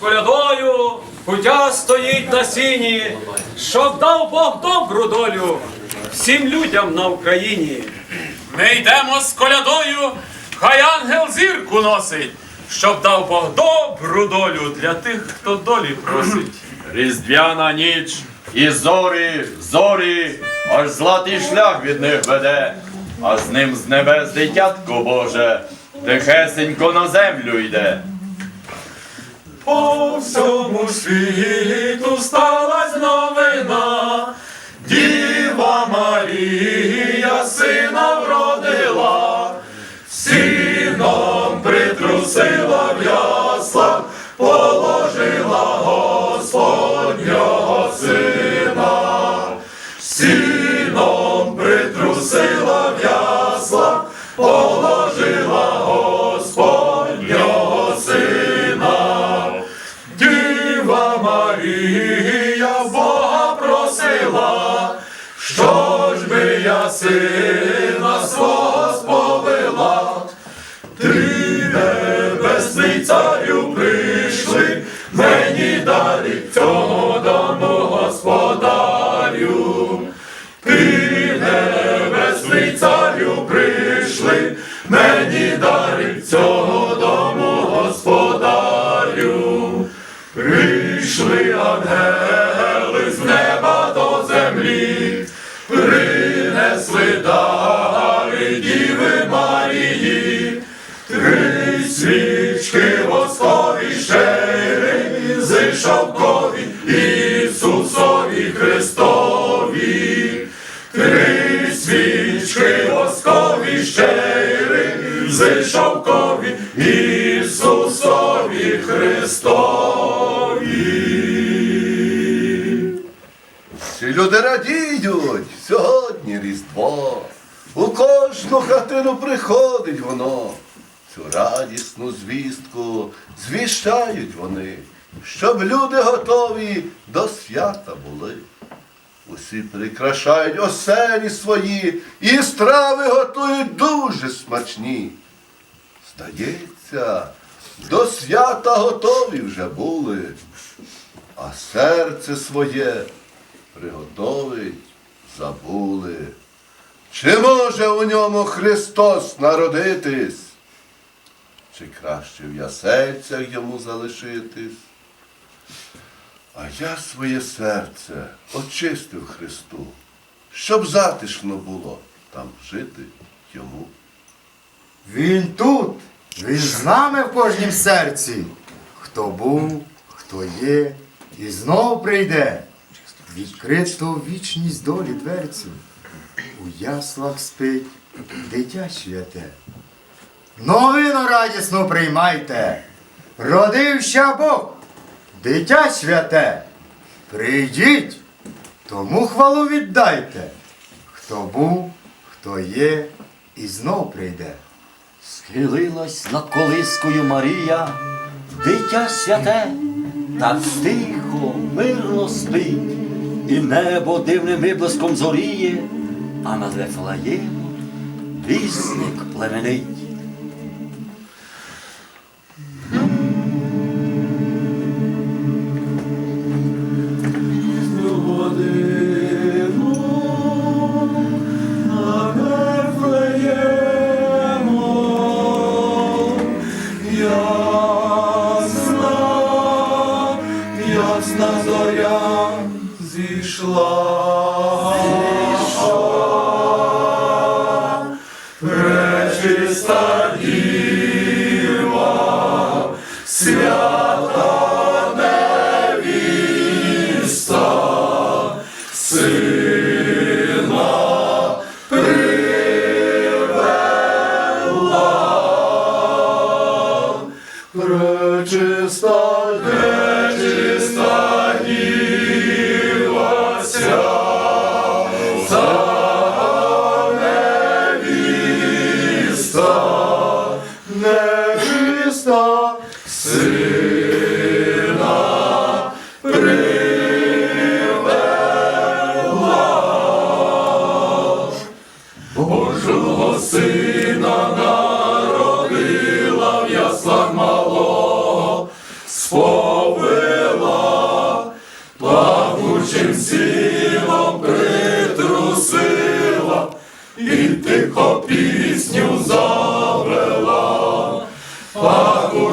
колядою, кутя стоїть на сіні, щоб дав Бог добру долю всім людям на Україні. Ми йдемо з колядою, хай ангел зірку носить, щоб дав Бог добру долю для тих, хто долі просить. Різдвяна ніч і зорі, зорі, аж златий шлях від них веде, а з ним з небес дитятко Боже, тихесенько на землю йде. По всьому світу сталась новина, Діва Марія сина вродила, сіном притрусила в ясла, положила Господнього з шовкові Ісусові Христові. Три свічки воскові з шовкові Ісусові Христові. Всі люди радіють, сьогодні Різдво. У кожну хатину приходить воно. Цю радісну звістку звіщають вони, щоб люди готові до свята були. Усі прикрашають оселі свої і страви готують дуже смачні. Здається, до свята готові вже були, а серце своє приготовить забули. Чи може у ньому Христос народитись? Чи краще в ясельцях йому залишитись? А я своє серце очистив Христу, щоб затишно було там жити йому. Він тут, він з нами в кожнім серці. Хто був, хто є, і знов прийде. Відкрито вічність долі дверцю. У яслах спить дитя святе. Новину радісну приймайте. Родився Бог, дитя святе. Прийдіть, тому хвалу віддайте. Хто був, хто є, і знов прийде. Схилилась над колискою Марія, дитя святе, так тихо, мирно спить, і небо дивним виблиском зоріє, а над Вифлеємом вісник племенить. Сина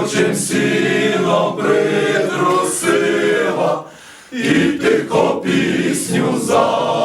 пахучим сіно притрусила, і тихо пісню завела.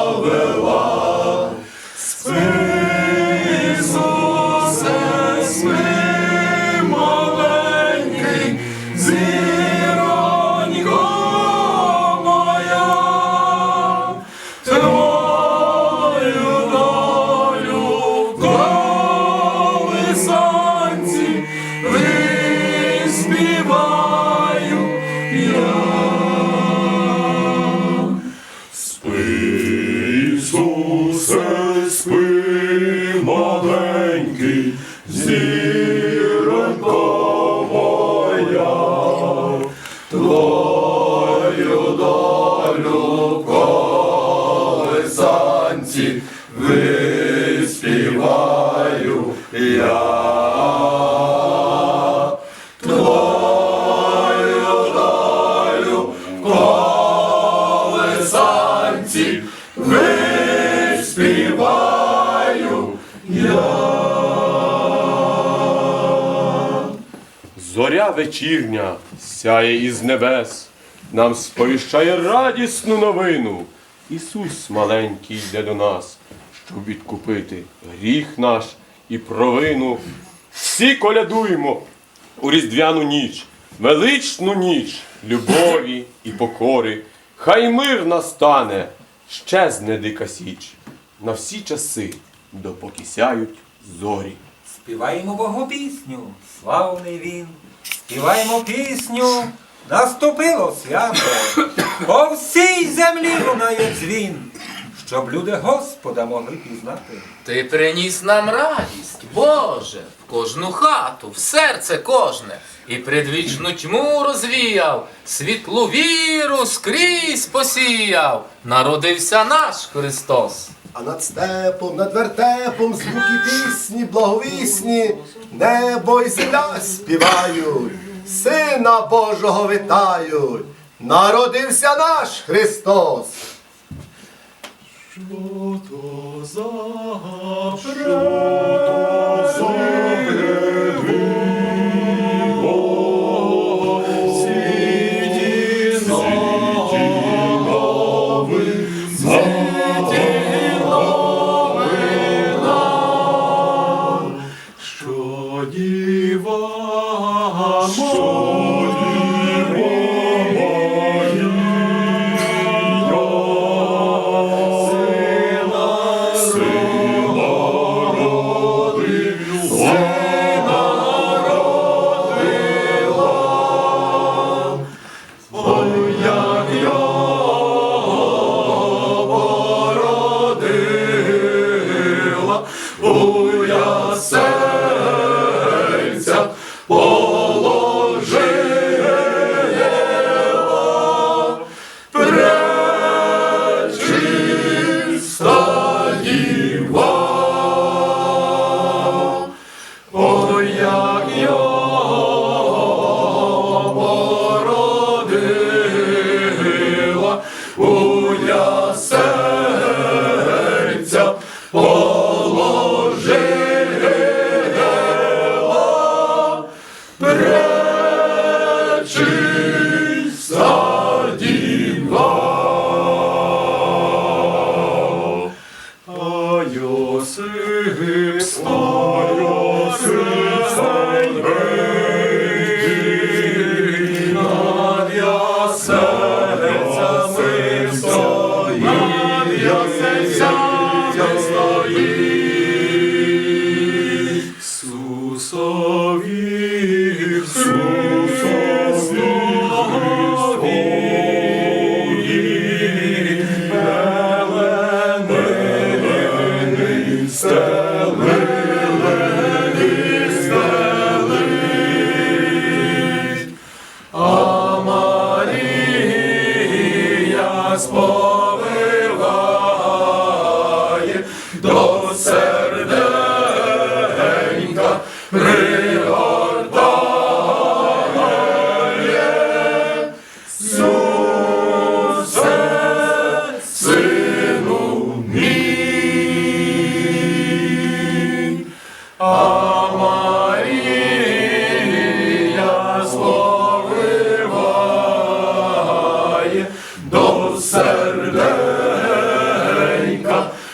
Колесанці виспіваю я. Виспіваю Зоря вечірня сяє із небес, нам сповіщає радісну новину. Ісус маленький йде до нас, щоб відкупити гріх наш і провину. Всі колядуємо у різдвяну ніч, величну ніч любові і покори. Хай мир настане, щезне дика січ на всі часи, допоки сяють зорі. Співаємо Богу пісню, славний він. Співаємо пісню, наступило свято. По всій землі лунає дзвін, щоб люди Господа могли пізнати. Ти приніс нам радість, Боже, в кожну хату, в серце кожне, і предвічну тьму розвіяв, світлу віру скрізь посіяв, народився наш Христос. А над степом, над вертепом звуки пісні, благовісні, небо й земля співають, Сина Божого вітають, народився наш Христос. Що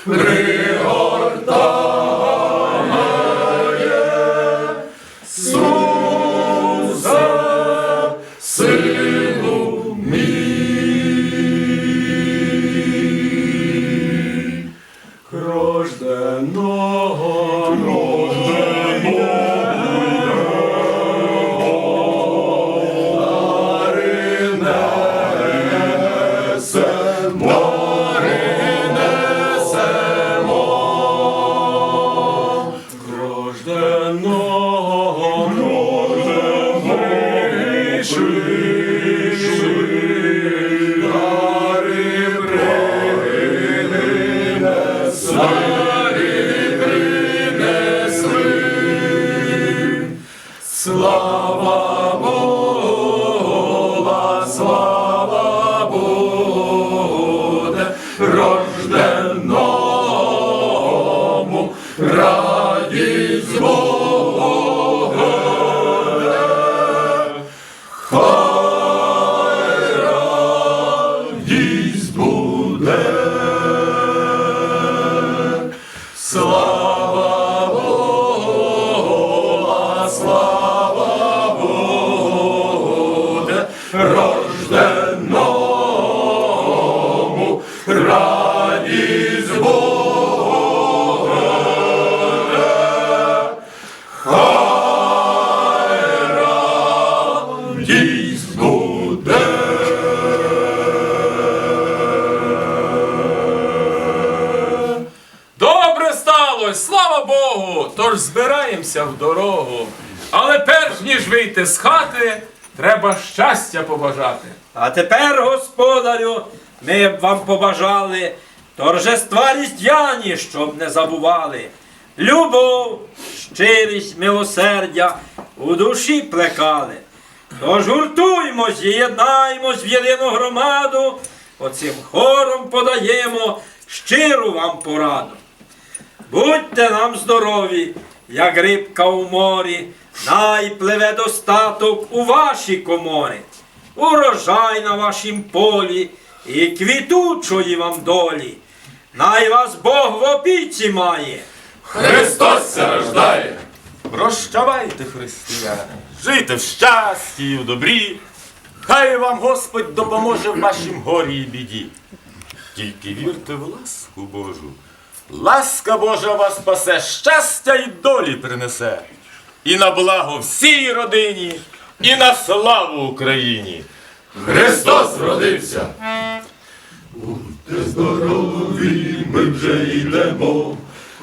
Hooray! Oh. Богу! Тож збираємося в дорогу. Але перш ніж вийти з хати, треба щастя побажати. А тепер, господарю, ми б вам побажали торжества різдвяні, щоб не забували. Любов, щирість, милосердя у душі плекали. Тож гуртуймось і єднаймось в єдину громаду, оцим хором подаємо щиру вам пораду. Будьте нам здорові, як рибка у морі, най пливе достаток у вашій коморі, урожай на вашім полі і квітучої вам долі. Най вас Бог в опіці має. Христос ся рождає. Прощавайте, християни, жийте в щасті і в добрі. Хай вам Господь допоможе в вашім горі і біді. Тільки вірте в ласку Божу. Ласка Божа вас спасе, щастя і долі принесе. І на благо всій родині, і на славу Україні. Христос родився. Будьте здорові, ми вже йдемо.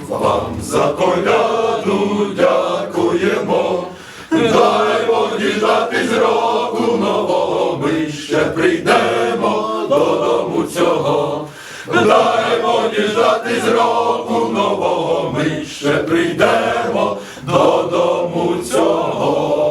Вам за коляду дякуємо. Даймо діждатись року нового, ми ще прийдемо додому цього. Даймо з року нового, ми ще прийдемо додому цього.